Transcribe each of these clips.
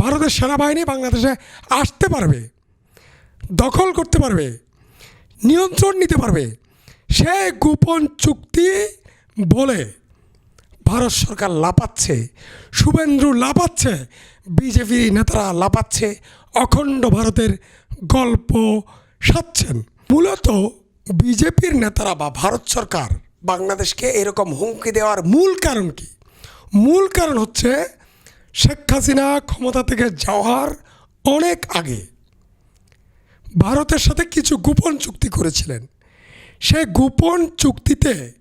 ভারতের সেনাবাহিনী বাংলাদেশে আসতে পারবে, দখল করতে পারবে, নিয়ন্ত্রণ নিতে পারবে, সে গোপন চুক্তি বলে ভারত সরকার লাপাচ্ছে শুভেন্দ্র লাপাচ্ছে, বিজেপি নেতারা লাপাচ্ছে, অখণ্ড ভারতের গল্প সাচ্ছেন। মূলত বিজেপির নেতারা বা ভারত সরকার বাংলাদেশকে এরকম হুমকি দেওয়ার মূল কারণ কি? মূল কারণ হচ্ছে শেখ হাসিনা ক্ষমতা থেকে যাওয়ার অনেক আগে ভারতের সাথে কিছু গোপন চুক্তি করেছিলেন। সেই গোপন চুক্তিতে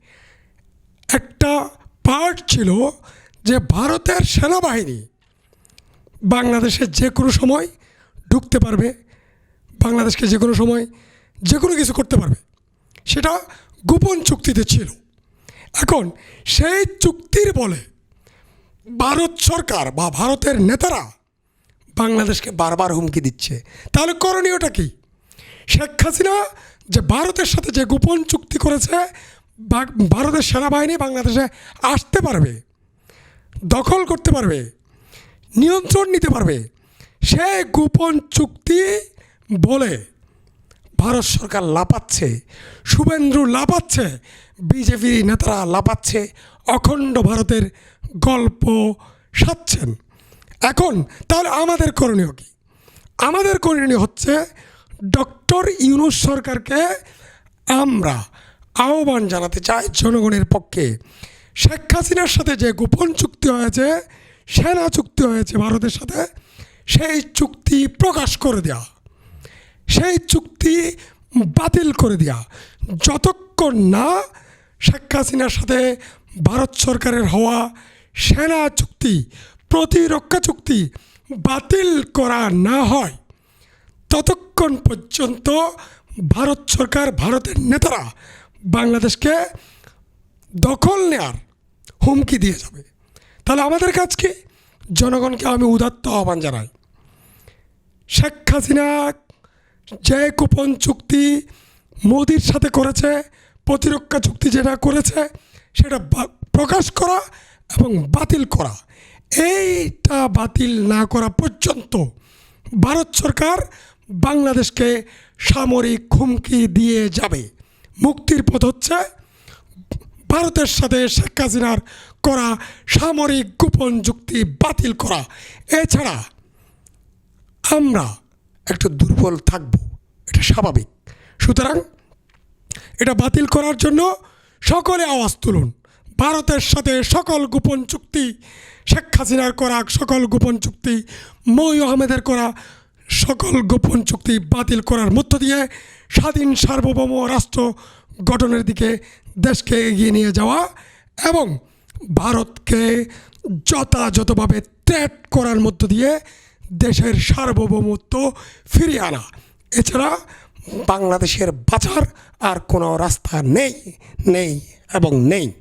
একটা পার্ট ছিল যে ভারতের সেনাবাহিনী বাংলাদেশে যে কোনো সময় ঢুকতে পারবে, বাংলাদেশকে যে কোনো সময় যে কোনো কিছু করতে পারবে। সেটা গোপন চুক্তিতে ছিল। এখন সেই চুক্তির বলে ভারত সরকার বা ভারতের নেতারা বাংলাদেশকে বারবার হুমকি দিচ্ছে। তাহলে করণীয়টা কি? শেখ হাসিনা যে ভারতের সাথে যে গোপন চুক্তি করেছে ভারতের সেনাবাহিনী বাংলাদেশে আসতে পারবে, দখল করতে পারবে, নিয়ন্ত্রণ নিতে পারবে, সে গোপন চুক্তি বলে ভারত সরকার লাপাচ্ছে শুভেন্দ্র লাপাচ্ছে, বিজেপির নেতারা লাপাচ্ছে, অখণ্ড ভারতের গল্প সাচ্ছেন এখন তাহলে আমাদের করণীয় কি? আমাদের করণীয় হচ্ছে ডক্টর ইউনুস সরকারকে আমরা আহ্বান জানাতে চাই জনগণের পক্ষে। শেখ হাসিনার সাথে যে গোপন চুক্তি হয়েছে, সেনা চুক্তি হয়েছে ভারতের সাথে, সেই চুক্তি প্রকাশ করে দেওয়া সেই চুক্তি বাতিল করে দেওয়া যতক্ষণ না শেখ হাসিনার সাথে ভারত সরকারের হওয়া সেনা চুক্তি, প্রতিরক্ষা চুক্তি বাতিল করা না হয়। ততক্ষণ পর্যন্ত ভারত সরকার, ভারতের নেতারা বাংলাদেশকে দখল নেয়ার হুমকি দিয়ে যাবে। তাহলে আমাদের কাজ কি? জনগণকে আমি উদাত্ত আহ্বান জানাই। শেখ হাসিনা যে গোপন চুক্তি মোদির সাথে করেছে, প্রতিরক্ষা চুক্তি যেটা করেছে, সেটা প্রকাশ করা এবং বাতিল করা। এইটা বাতিল না করা পর্যন্ত ভারত সরকার বাংলাদেশকে সামরিক হুমকি দিয়ে যাবে। মুক্তির পথ হচ্ছে ভারতের সাথে শেখ হাসিনার করা সামরিক গোপন চুক্তি বাতিল করা। এছাড়া আমরা একটু দুর্বল থাকব, এটা স্বাভাবিক। সুতরাং এটা বাতিল করার জন্য সকলে আওয়াজ তুলুন। ভারতের সাথে সকল গোপন চুক্তি, শেখ হাসিনার করা সকল গোপন চুক্তি মই আহমেদের করা সকল গোপন চুক্তি বাতিল করার মধ্য দিয়ে স্বাধীন সার্বভৌম রাষ্ট্র গঠনের দিকে দেশকে এগিয়ে নিয়ে যাওয়া এবং ভারতকে যথাযথভাবে ত্যাট করার মধ্য দিয়ে দেশের সার্বভৌমত্ব ফিরিয়ে আনা। এছাড়া বাংলাদেশের বাঁচার আর কোনো রাস্তা নেই নেই এবং নেই।